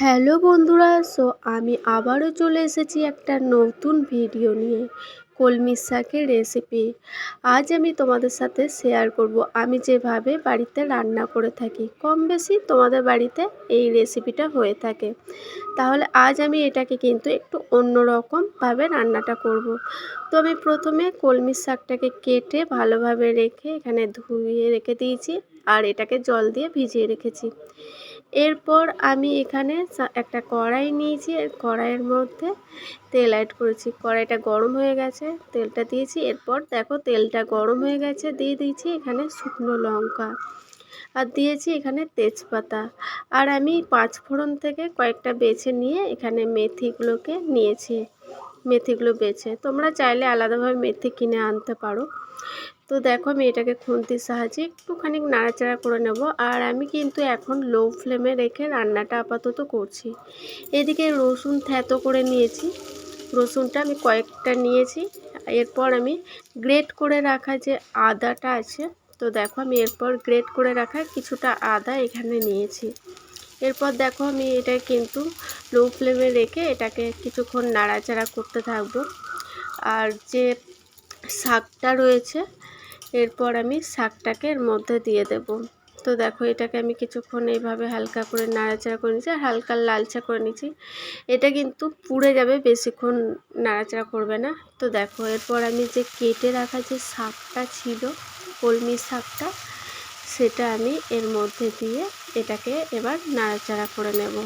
Hello বন্ধুরা, so আমি আবারও চলে এসেছি একটা নতুন ভিডিও নিয়ে, কলমি শাকের রেসিপি আজ আমি তোমাদের সাথে শেয়ার করব। আমি যেভাবে বাড়িতে রান্না করে থাকি, কম বেশি তোমাদের বাড়িতে এই রেসিপিটা হয়ে থাকে। তাহলে আজ আমি এটাকে কিন্তু একটু অন্য রকমভাবে রান্নাটা করব। তো আমি প্রথমে কলমি শাকটাকে কেটে ভালোভাবে রেখে এখানে ধুয়ে রেখে দিয়েছি, আর এটাকে জল দিয়ে ভিজিয়ে রেখেছি। এরপর আমি এখানে একটা কড়াই নিয়েছি কড়াইয়ের মধ্যে তেল অ্যাড করেছি। কড়াইটা গরম হয়ে গেছে, তেলটা দিয়েছি। এরপর দেখো তেলটা গরম হয়ে গেছে, দিয়ে দিয়েছি এখানে শুকনো লঙ্কা। আর দিয়েছি এখানে তেজপাতা। আর আমি পাঁচ ফোড়ন থেকে কয়েকটা বেছে নিয়ে এখানে মেথিগুলোকে নিয়েছি। মেথিগুলো বেছে। তোমরা চাইলে আলাদাভাবে মেথি কিনে আনতে পারো। তো দেখো, আমি এটাকে খুন্তির সাহায্যে একটুখানি নাড়াচাড়া করে নেব। আর আমি কিন্তু এখন লো ফ্লেমে রেখে রান্নাটা আপাতত করছি। এদিকে রসুন থ্যাতো করে নিয়েছি। রসুনটা আমি কয়েকটা নিয়েছি। এরপর আমি গ্রেট করে রাখা যে আদাটা আছে, তো দেখো আমি এরপর গ্রেট করে রাখা কিছুটা আদা এখানে নিয়েছি। এরপর দেখো আমি এটা কিন্তু লো ফ্লেমে রেখে এটাকে কিছুক্ষণ নাড়াচাড়া করতে থাকব। আর যে শাকটা রয়েছে, এরপর আমি শাকটাকে এর মধ্যে দিয়ে দেব। তো দেখো, এটাকে আমি কিছুক্ষণ এইভাবে হালকা করে নাড়াচাড়া করে নিচ্ছি আর হালকা লালচা করে নিচ্ছি এটা কিন্তু পুড়ে যাবে, বেশিক্ষণ নাড়াচাড়া করবে না। তো দেখো, এরপর আমি যে কেটে রাখা যে শাকটা ছিল, কলমি শাকটা, সেটা আমি এর মধ্যে দিয়ে এটাকে এবার নাড়াচাড়া করে নেব।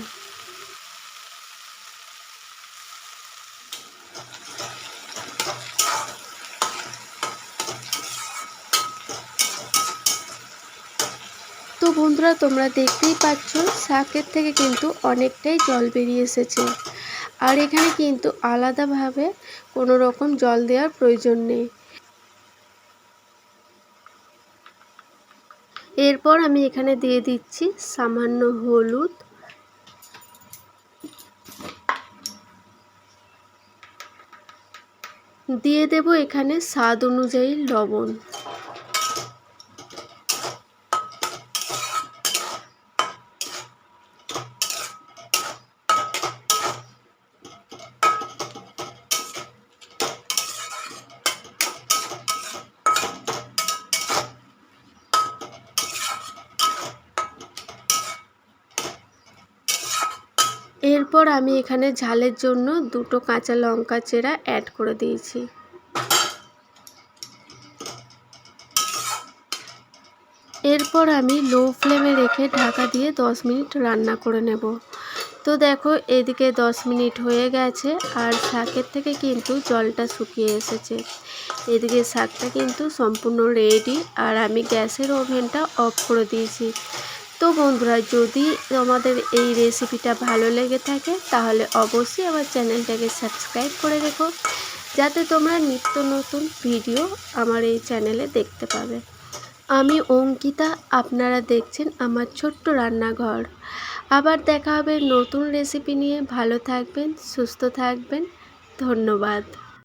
বন্ধুরা, তোমরা দেখতেই পাচ্ছ, শাকের থেকে কিন্তু অনেকটাই জল বেরিয়ে এসেছে। আর এখানে কিন্তু আলাদাভাবে কোনো রকম জল দেওয়ার প্রয়োজন নেই। এরপর আমি এখানে দিয়ে দিচ্ছি সামান্য হলুদ। দিয়ে দেব এখানে স্বাদ অনুযায়ী লবণ। এরপর আমি এখানে ঝালের জন্য দুটো কাঁচা লঙ্কা চেরা অ্যাড করে দিয়েছি। এরপর আমি লো ফ্লেমে রেখে ঢাকা দিয়ে দশ মিনিট রান্না করে নেব। তো দেখো, এদিকে দশ মিনিট হয়ে গেছে আর শাকের থেকে কিন্তু জলটা শুকিয়ে এসেছে। এদিকে শাকটা কিন্তু সম্পূর্ণ রেডি আর আমি গ্যাসের ওভেনটা অফ করে দিয়েছি। বন্ধুরা, যদি তোমাদের এই রেসিপিটা ভালো লেগে থাকে, তাহলে অবশ্যই আমার চ্যানেলটাকে সাবস্ক্রাইব করে রেখো, যাতে তোমরা নিত্য নতুন ভিডিও আমার এই চ্যানেলে দেখতে পাবে। আমি অঙ্কিতা, আপনারা দেখছেন আমার ছোট্ট রান্নাঘর। আবার দেখা হবে নতুন রেসিপি নিয়ে। ভালো থাকবেন, সুস্থ থাকবেন। ধন্যবাদ।